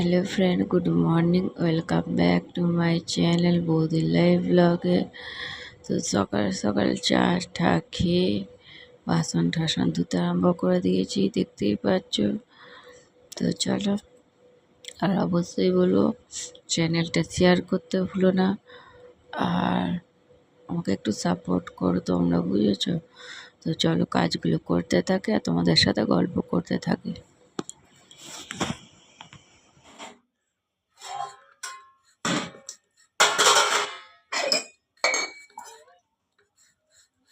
Hello friend good morning welcome back to my channel বৌদি live ব্লগে তো সকাল সকাল চা ঠা খেয়ে বাসন টাসন ধুতে আরম্ভ করে দিয়েছি, দেখতেই পাচ্ছ। তো চলো, আর অবশ্যই বলব চ্যানেলটা শেয়ার করতে ভুলো না। আর আমাকে একটু সাপোর্ট করো তোমরা, বুঝেছ? তো চলো, কাজগুলো করতে থাকে আর তোমাদের সাথে গল্প করতে থাকি।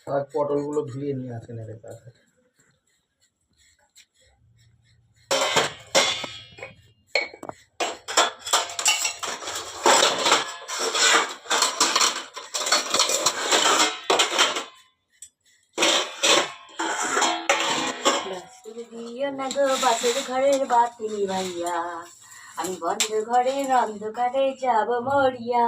আর পটলগুলো ধুয়ে নিয়ে আসেন এর বাসের ঘরের আমি বন্ধ ঘরের অন্ধকারে যাব মরিয়া।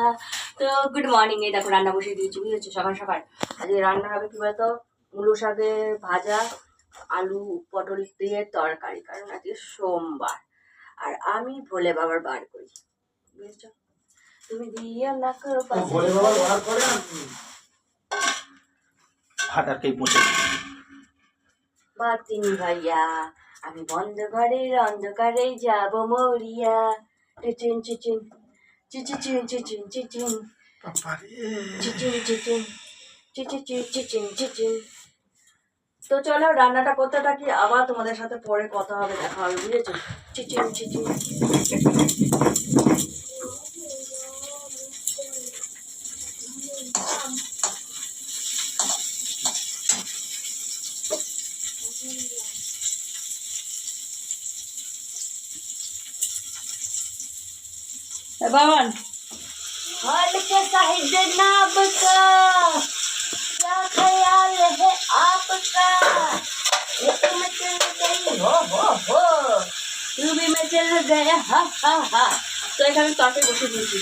তো গুড মর্নিং এই দেখো রান্না বসিয়ে দিয়েছি বুঝেছ? সকাল সকাল। আজকে রান্না হবে কি বলতো? মুলো শাকের ভাজা আলু পটল দিয়ে তরকারি কারণ আজকে সোমবার। আর আমি ভোলে বাবার বার করি বুঝেছ? তুমি দিও না বাসের ভোলে বাবা বার করে কে পচে বাতিনি ভাইয়া আমি বন্ধ ঘরের অন্ধকারে যাব মরিয়া। চিচিন চিচিন তো চলো, রান্নাটা করতে থাকি, আবার তোমাদের সাথে পরে কথা হবে, দেখা হবে, বুঝেছ? চিচিন চিচিন বাবান हल्के साहिद नाब का क्या ख्याल है आपका ये तुम चल गई हो हो हो रूबी में चल गया हा हा हा তো এখানে তরকারি বসে দিয়েছি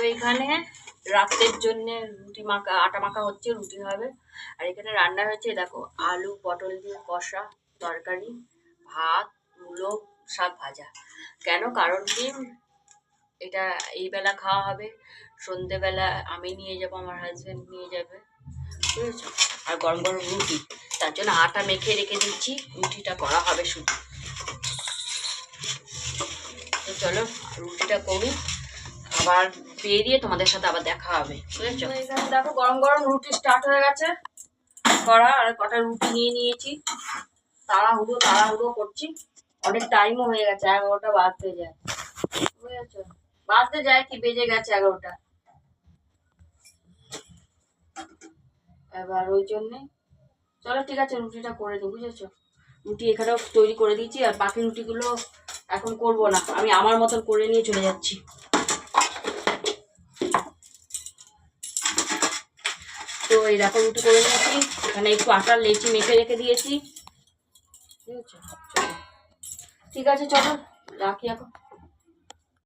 তো এখানে। রাতের জন্য রুটি মাখা, আটা মাখা হচ্ছে, রুটি হবে। আর এখানে রান্না হয়েছে দেখো, আলু, পটল দিয়ে কষা, তরকারি, ভাত, মূলো, শাক ভাজা। কেন? কারণ কি? এটা এই বেলা খাওয়া হবে। সন্ধেবেলা আমি নিয়ে যাব, আমার হাজব্যান্ড নিয়ে যাবে। বুঝেছ? আর গরম গরম রুটি। তার জন্য আটা মেখে রেখে দিচ্ছি, রুটিটা করা হবে শুধু। তো চলো, রুটিটা করি আবার বেরিয়ে তোমাদের সাথে আবার দেখা হবে, বুঝেছ? দেখো, গরম গরম রুটি স্টার্ট হয়ে গেছে। করা আর কটা রুটি নিয়ে নিয়েছি। তাড়াহুড়ো তাড়াহুড়ো করছি। অনেক টাইমও হয়ে গেছে, এগারোটা বাজতে যায়। বুঝেছ? বাজতে যায় কি, বেজে গেছে এগারোটা। এবার ওই জন্যে। চলো, ঠিক আছে, রুটিটা করে দিই বুঝেছ? রুটি এখানেও তৈরি করে দিয়েছি, আর বাকি রুটিগুলো এখন করব না। আমি আমার মতন করে নিয়ে চলে যাচ্ছি। তো এই দেখো রুটি করে নিয়েছি। এখানে একটু আটার লেচি মেখে রেখে দিয়েছি। ঠিক আছে চলো। ঠিক আছে, চলো, রাখি এখন।